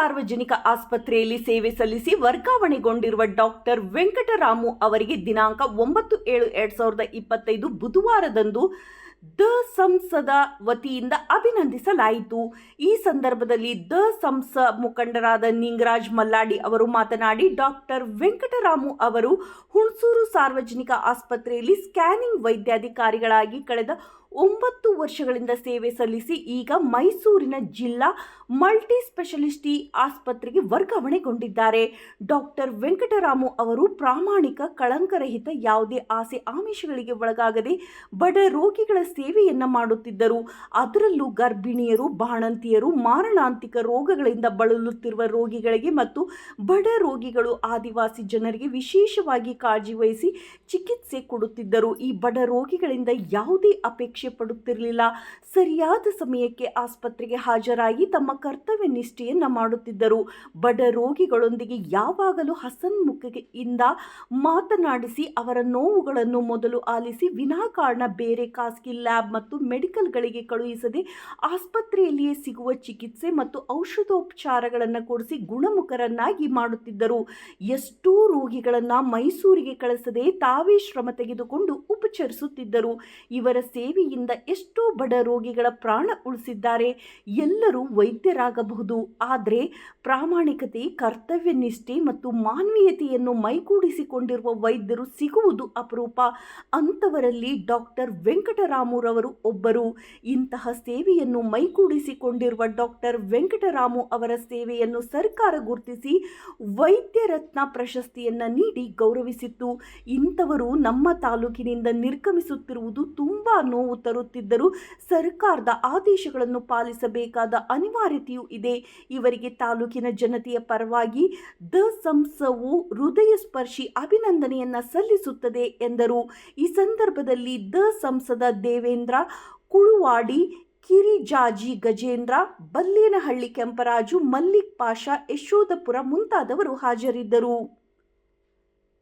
ಸಾರ್ವಜನಿಕ ಆಸ್ಪತ್ರೆಯಲ್ಲಿ ಸೇವೆ ಸಲ್ಲಿಸಿ ವರ್ಗಾವಣೆಗೊಂಡಿರುವ ಡಾಕ್ಟರ್ ವೆಂಕಟರಾಮು ಅವರಿಗೆ ದಿನಾಂಕ ಒಂಬತ್ತು ಏಳು ಎರಡ್ ಸಾವಿರದ ಇಪ್ಪತ್ತೈದು ಬುಧವಾರದಂದು ದ ಸಂಸದ ವತಿಯಿಂದ ಅಭಿನಂದಿಸಲಾಯಿತು. ಈ ಸಂದರ್ಭದಲ್ಲಿ ದ ಸಂಸ ಮುಖಂಡರಾದ ನಿಂಗರಾಜ್ ಮಲ್ಲಾಡಿ ಅವರು ಮಾತನಾಡಿ, ಡಾಕ್ಟರ್ ವೆಂಕಟರಾಮು ಅವರು ಹುಣಸೂರು ಸಾರ್ವಜನಿಕ ಆಸ್ಪತ್ರೆಯಲ್ಲಿ ಸ್ಕ್ಯಾನಿಂಗ್ ವೈದ್ಯಾಧಿಕಾರಿಗಳಾಗಿ ಕಳೆದ ಒಂಬತ್ತು ವರ್ಷಗಳಿಂದ ಸೇವೆ ಸಲ್ಲಿಸಿ, ಈಗ ಮೈಸೂರಿನ ಜಿಲ್ಲಾ ಮಲ್ಟಿ ಸ್ಪೆಷಲಿಸ್ಟಿ ಆಸ್ಪತ್ರೆಗೆ ವರ್ಗಾವಣೆಗೊಂಡಿದ್ದಾರೆ. ಡಾಕ್ಟರ್ ವೆಂಕಟರಾಮು ಅವರು ಪ್ರಾಮಾಣಿಕ ಕಳಂಕರಹಿತ ಯಾವುದೇ ಆಸೆ ಆಮಿಷಗಳಿಗೆ ಒಳಗಾಗದೆ ಬಡ ರೋಗಿಗಳ ಸೇವೆಯನ್ನ ಮಾಡುತ್ತಿದ್ದರು. ಅದರಲ್ಲೂ ಗರ್ಭಿಣಿಯರು, ಬಾಣಂತಿಯರು, ಮಾರಣಾಂತಿಕ ರೋಗಗಳಿಂದ ಬಳಲುತ್ತಿರುವ ರೋಗಿಗಳಿಗೆ ಮತ್ತು ಬಡ ರೋಗಿಗಳು ಆದಿವಾಸಿ ಜನರಿಗೆ ವಿಶೇಷವಾಗಿ ಕಾಳಜಿ ವಹಿಸಿ ಚಿಕಿತ್ಸೆ ಕೊಡುತ್ತಿದ್ದರು. ಈ ಬಡ ರೋಗಿಗಳಿಂದ ಯಾವುದೇ ಅಪೇಕ್ಷೆ ಪಡುತ್ತಿರಲಿಲ್ಲ. ಸರಿಯಾದ ಸಮಯಕ್ಕೆ ಆಸ್ಪತ್ರೆಗೆ ಹಾಜರಾಗಿ ತಮ್ಮ ಕರ್ತವ್ಯ ನಿಷ್ಠೆಯನ್ನು ಮಾಡುತ್ತಿದ್ದರು. ಬಡ ರೋಗಿಗಳೊಂದಿಗೆ ಯಾವಾಗಲೂ ಹಸನ್ಮುಖತೆಯಿಂದ ಮಾತನಾಡಿಸಿ ಅವರ ನೋವುಗಳನ್ನು ಮೊದಲು ಆಲಿಸಿ, ವಿನಾಕಾರಣ ಬೇರೆ ಖಾಸಗಿ ಲ್ಯಾಬ್ ಮತ್ತು ಮೆಡಿಕಲ್ಗಳಿಗೆ ಕಳುಹಿಸದೆ ಆಸ್ಪತ್ರೆಯಲ್ಲಿಯೇ ಸಿಗುವ ಚಿಕಿತ್ಸೆ ಮತ್ತು ಔಷಧೋಪಚಾರಗಳನ್ನು ಕೊಡಿಸಿ ಗುಣಮುಖರನ್ನಾಗಿ ಮಾಡುತ್ತಿದ್ದರು. ಎಷ್ಟೋ ರೋಗಿಗಳನ್ನು ಮೈಸೂರಿಗೆ ಕಳಿಸದೆ ತಾವೇ ಶ್ರಮ ತೆಗೆದುಕೊಂಡು ಉಪಚರಿಸುತ್ತಿದ್ದರು. ಇವರ ಸೇವೆಯಿಂದ ಎಷ್ಟೋ ಬಡ ರೋಗಿಗಳ ಪ್ರಾಣ ಉಳಿಸಿದ್ದಾರೆ. ಎಲ್ಲರೂ ವೈದ್ಯರಾಗಬಹುದು. ಆದರೆ ಪ್ರಾಮಾಣಿಕತೆ ಕರ್ತವ್ಯ ನಿಷ್ಠೆ ಮತ್ತು ಮಾನವೀಯತೆಯನ್ನು ಮೈಗೂಡಿಸಿಕೊಂಡಿರುವ ವೈದ್ಯರು ಸಿಗುವುದು ಅಪರೂಪ. ಅಂಥವರಲ್ಲಿ ಡಾಕ್ಟರ್ ವೆಂಕಟರಾಮುರವರು ಒಬ್ಬರು. ಇಂತಹ ಸೇವೆಯನ್ನು ಮೈಗೂಡಿಸಿಕೊಂಡಿರುವ ಡಾಕ್ಟರ್ ವೆಂಕಟರಾಮು ಅವರ ಸೇವೆಯನ್ನು ಸರ್ಕಾರ ಗುರುತಿಸಿ ವೈದ್ಯ ರತ್ನ ಪ್ರಶಸ್ತಿಯನ್ನು ನೀಡಿ ಗೌರವಿಸಿತ್ತು. ಇಂಥವರು ನಮ್ಮ ತಾಲೂಕಿನಿಂದ ನಿರ್ಗಮಿಸುತ್ತಿರುವುದು ತುಂಬಾ ನೋವು ತರುತ್ತಿದ್ದರೂ ಸರ್ಕಾರದ ಆದೇಶಗಳನ್ನು ಪಾಲಿಸಬೇಕಾದ ಅನಿವಾರ್ಯತೆಯೂ ಇದೆ. ಇವರಿಗೆ ತಾಲೂಕಿನ ಜನತೆಯ ಪರವಾಗಿ ದ ಸಂಸವು ಹೃದಯ ಸ್ಪರ್ಶಿ ಅಭಿನಂದನೆಯನ್ನ ಸಲ್ಲಿಸುತ್ತದೆ ಎಂದರು. ಈ ಸಂದರ್ಭದಲ್ಲಿ ದ ಸಂಸದ ದೇವೇಂದ್ರ, ಕುಳುವಾಡಿ, ಕಿರಿಜಾಜಿ ಗಜೇಂದ್ರ, ಬಲ್ಲೇನಹಳ್ಳಿ ಕೆಂಪರಾಜು, ಮಲ್ಲಿಕ್ ಪಾಷಾ, ಯಶೋಧಪುರ ಮುಂತಾದವರು ಹಾಜರಿದ್ದರು.